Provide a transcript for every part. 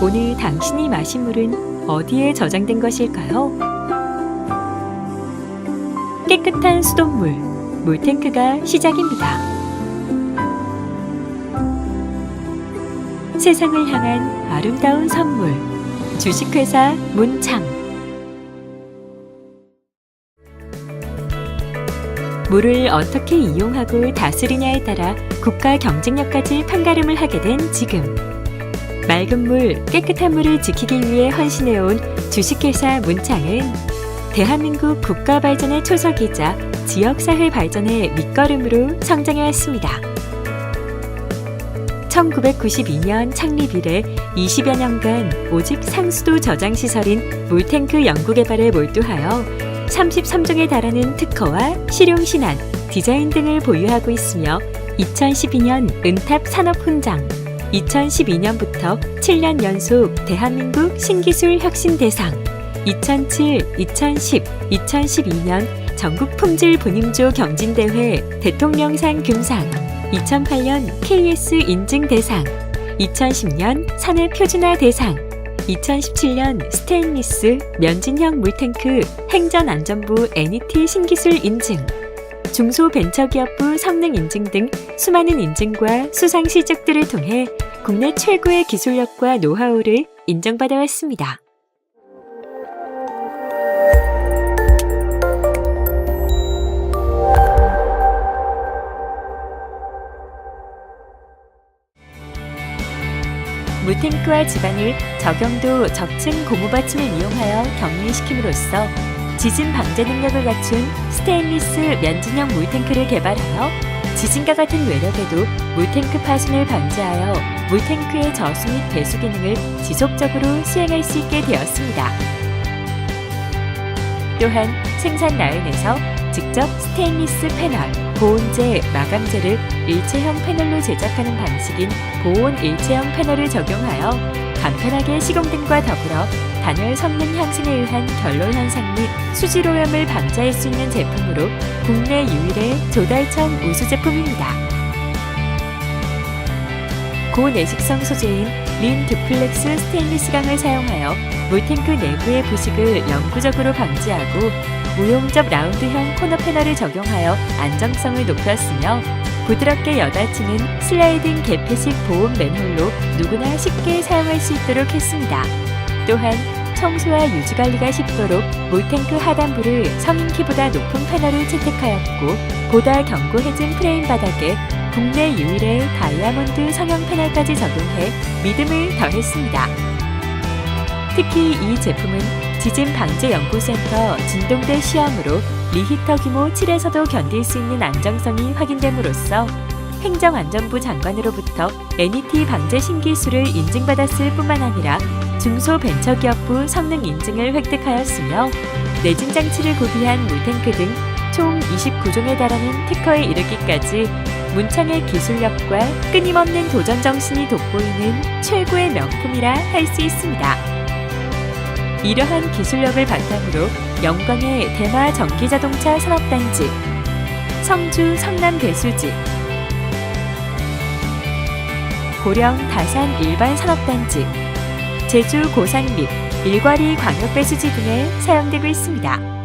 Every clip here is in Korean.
오늘 당신이 마신 물은 어디에 저장된 것일까요? 깨끗한 수돗물, 물탱크가 시작입니다. 세상을 향한 아름다운 선물, 주식회사 문창. 물을 어떻게 이용하고 다스리냐에 따라 국가 경쟁력까지 판가름을 하게 된 지금. 맑은 물, 깨끗한 물을 지키기 위해 헌신해온 주식회사 문창은 대한민국 국가 발전의 초석이자 지역사회 발전의 밑거름으로 성장해 왔습니다. 1992년 창립 이래 20여 년간 오직 상수도 저장 시설인 물탱크 연구 개발에 몰두하여 33종에 달하는 특허와 실용 신안, 디자인 등을 보유하고 있으며 2012년 은탑 산업훈장, 2012년부터 7년 연속 대한민국 신기술 혁신 대상, 2007, 2010, 2012년 전국 품질 분임조 경진대회 대통령상 금상, 2008년 KS 인증 대상, 2010년 사내 표준화 대상, 2017년 스테인리스 면진형 물탱크 행전안전부 NET 신기술 인증, 중소벤처기업부 성능 인증 등 수많은 인증과 수상 실적들을 통해 국내 최고의 기술력과 노하우를 인정받아 왔습니다. 무탱크와 집안을 적용도 저층 고무 받침을 이용하여 격리시킴으로써 지진 방제 능력을 갖춘 스테인리스 면진형 물탱크를 개발하여 지진과 같은 외력에도 물탱크 파손을 방지하여 물탱크의 저수 및 배수 기능을 지속적으로 시행할 수 있게 되었습니다. 또한 생산 라인에서 직접 스테인리스 패널, 보온재, 마감재를 일체형 패널로 제작하는 방식인 보온 일체형 패널을 적용하여 간편하게 시공등과 더불어 단열 성능 향상에 의한 결로 현상 및 수질 오염을 방지할 수 있는 제품으로 국내 유일의 조달청 우수 제품입니다. 고내식성 소재인 린 드플렉스 스테인리스 강을 사용하여 물탱크 내부의 부식을 영구적으로 방지하고 무용접 라운드형 코너 패널을 적용하여 안정성을 높였으며 부드럽게 여닫히는 슬라이딩 개폐식 보온 맨홀로 누구나 쉽게 사용할 수 있도록 했습니다. 또한 청소와 유지 관리가 쉽도록 물탱크 하단부를 성인 키보다 높은 패널을 채택하였고 보다 견고해진 프레임 바닥에 국내 유일의 다이아몬드 성형 패널까지 적용해 믿음을 더했습니다. 특히 이 제품은 지진 방재 연구센터 진동대 시험으로 리히터 규모 7에서도 견딜 수 있는 안정성이 확인됨으로써 행정안전부 장관으로부터 NET 방재 신기술을 인증받았을 뿐만 아니라 중소벤처기업부 성능 인증을 획득하였으며 내진 장치를 구비한 물탱크 등 총 29종에 달하는 특허에 이르기까지 문창의 기술력과 끊임없는 도전 정신이 돋보이는 최고의 명품이라 할 수 있습니다. 이러한 기술력을 바탕으로 영광의 대마 전기자동차 산업단지, 성주 성남 배수지, 고령 다산 일반 산업단지, 제주 고산 및 일과리 광역배수지 등에 사용되고 있습니다.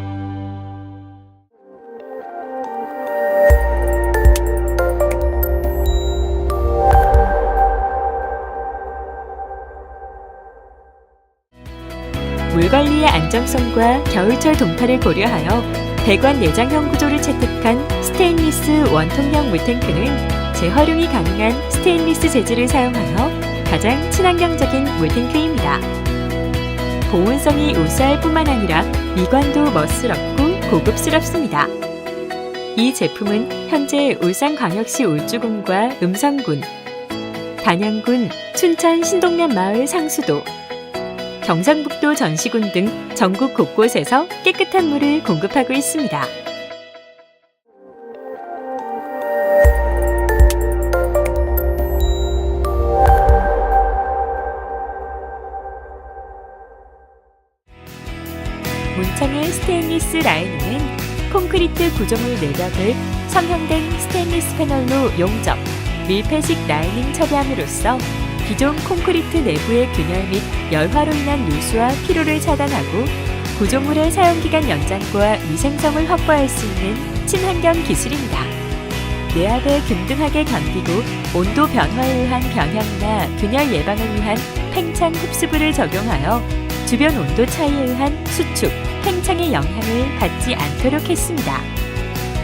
물 관리의 안정성과 겨울철 동파를 고려하여 배관 내장형 구조를 채택한 스테인리스 원통형 물탱크는 재활용이 가능한 스테인리스 재질을 사용하여 가장 친환경적인 물탱크입니다. 보온성이 우수할 뿐만 아니라 미관도 멋스럽고 고급스럽습니다. 이 제품은 현재 울산광역시 울주군과 음성군, 단양군, 춘천 신동면 마을 상수도, 경상북도 전시군 등 전국 곳곳에서 깨끗한 물을 공급하고 있습니다. 문창의 스테인리스 라인은 콘크리트 구조물 내벽을 성형된 스테인리스 패널로 용접, 밀폐식 라이닝 처리함으로써 기존 콘크리트 내부의 균열 및 열화로 인한 누수와 피로를 차단하고 구조물의 사용기간 연장과 위생성을 확보할 수 있는 친환경 기술입니다. 내압에 균등하게 견디고 온도 변화에 의한 변형이나 균열 예방을 위한 팽창 흡수부를 적용하여 주변 온도 차이에 의한 수축, 팽창의 영향을 받지 않도록 했습니다.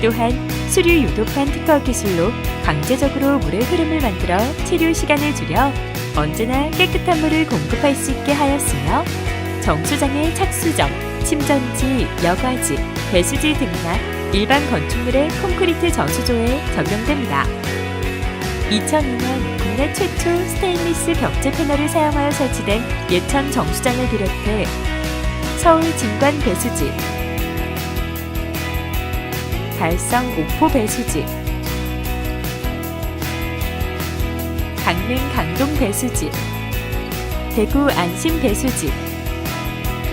또한 수류 유도판 특허 기술로 강제적으로 물의 흐름을 만들어 치료 시간을 줄여 언제나 깨끗한 물을 공급할 수 있게 하였으며 정수장의 착수정, 침전지, 여과지, 배수지 등이나 일반 건축물의 콘크리트 저수조에 적용됩니다. 2002년 국내 최초 스테인리스 벽제 패널을 사용하여 설치된 예천 정수장을 비롯해 서울 진관 배수지, 달성 옥포 배수지, 강릉 강동 배수지, 대구 안심 배수지,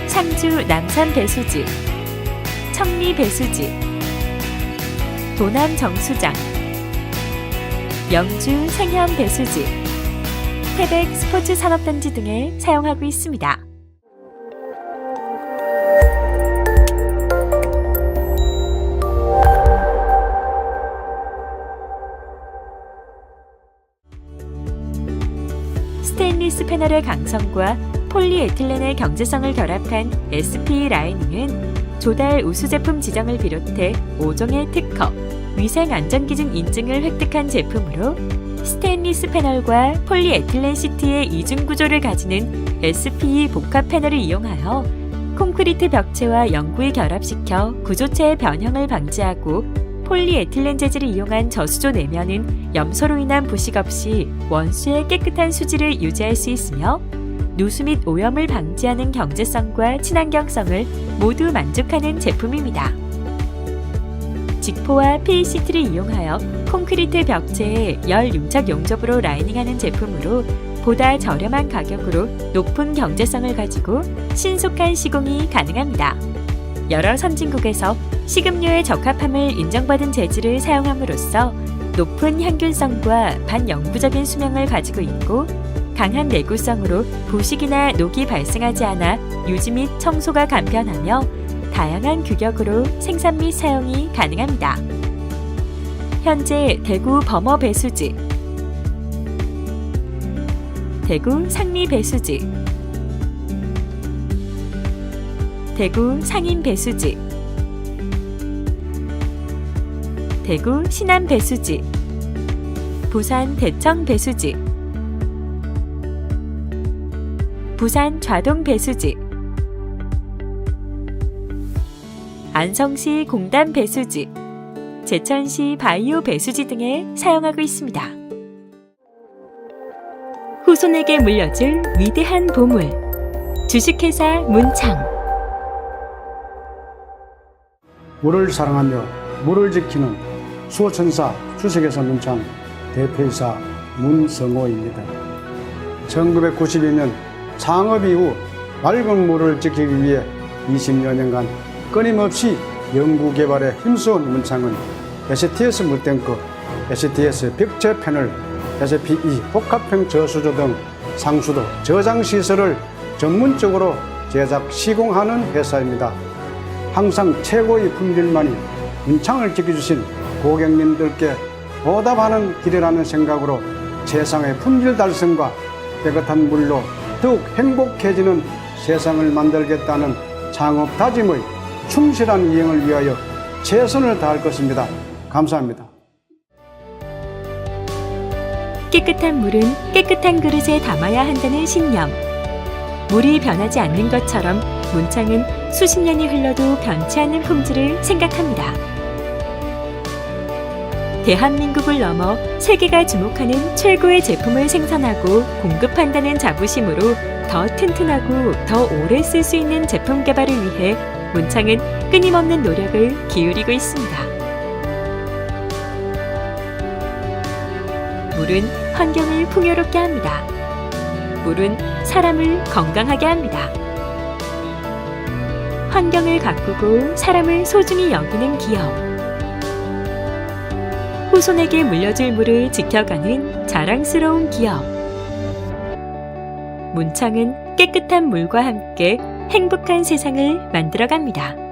상주 남산 배수지, 청리 배수지, 도남 정수장, 영주 생현 배수지, 태백 스포츠 산업단지 등에 사용하고 있습니다. 패널의 강성과 폴리에틸렌의 경제성을 결합한 SP 라이닝은 조달 우수 제품 지정을 비롯해 5종의 특허, 위생 안전 기준 인증을 획득한 제품으로 스테인리스 패널과 폴리에틸렌 시트의 이중 구조를 가지는 SPE 복합 패널을 이용하여 콘크리트 벽체와 연구를 결합시켜 구조체의 변형을 방지하고 폴리에틸렌 재질을 이용한 저수조 내면은 염소로 인한 부식 없이 원수의 깨끗한 수질을 유지할 수 있으며 누수 및 오염을 방지하는 경제성과 친환경성을 모두 만족하는 제품입니다. 직포와 PECT를 이용하여 콘크리트 벽체에 열 융착 용접으로 라이닝하는 제품으로 보다 저렴한 가격으로 높은 경제성을 가지고 신속한 시공이 가능합니다. 여러 선진국에서 식음료에 적합함을 인정받은 재질을 사용함으로써 높은 향균성과 반영구적인 수명을 가지고 있고 강한 내구성으로 부식이나 녹이 발생하지 않아 유지 및 청소가 간편하며 다양한 규격으로 생산 및 사용이 가능합니다. 현재 대구 범어 배수지, 대구 상리 배수지, 대구 상인 배수지, 대구 신안 배수지, 부산 대청 배수지, 부산 좌동 배수지, 안성시 공단 배수지, 제천시 바이오 배수지 등에 사용하고 있습니다. 후손에게 물려줄 위대한 보물, 주식회사 문창. 물을 사랑하며 물을 지키는 수호천사 주식회사 문창 대표이사 문성호입니다. 1992년 창업 이후 맑은 물을 지키기 위해 20여 년간 끊임없이 연구 개발에 힘써온 문창은 STS 물탱크, STS 벽체 패널, SPE 복합형 저수조 등 상수도 저장 시설을 전문적으로 제작 시공하는 회사입니다. 항상 최고의 품질만이 문창을 지켜주신 고객님들께 보답하는 길이라는 생각으로 세상의 품질 달성과 깨끗한 물로 더욱 행복해지는 세상을 만들겠다는 창업 다짐의 충실한 이행을 위하여 최선을 다할 것입니다. 감사합니다. 깨끗한 물은 깨끗한 그릇에 담아야 한다는 신념. 물이 변하지 않는 것처럼 문창은 수십 년이 흘러도 변치 않는 품질을 생각합니다. 대한민국을 넘어 세계가 주목하는 최고의 제품을 생산하고 공급한다는 자부심으로 더 튼튼하고 더 오래 쓸 수 있는 제품 개발을 위해 문창은 끊임없는 노력을 기울이고 있습니다. 물은 환경을 풍요롭게 합니다. 물은 사람을 건강하게 합니다. 환경을 가꾸고 사람을 소중히 여기는 기업. 후손에게 물려줄 물을 지켜가는 자랑스러운 기업. 문창은 깨끗한 물과 함께 행복한 세상을 만들어갑니다.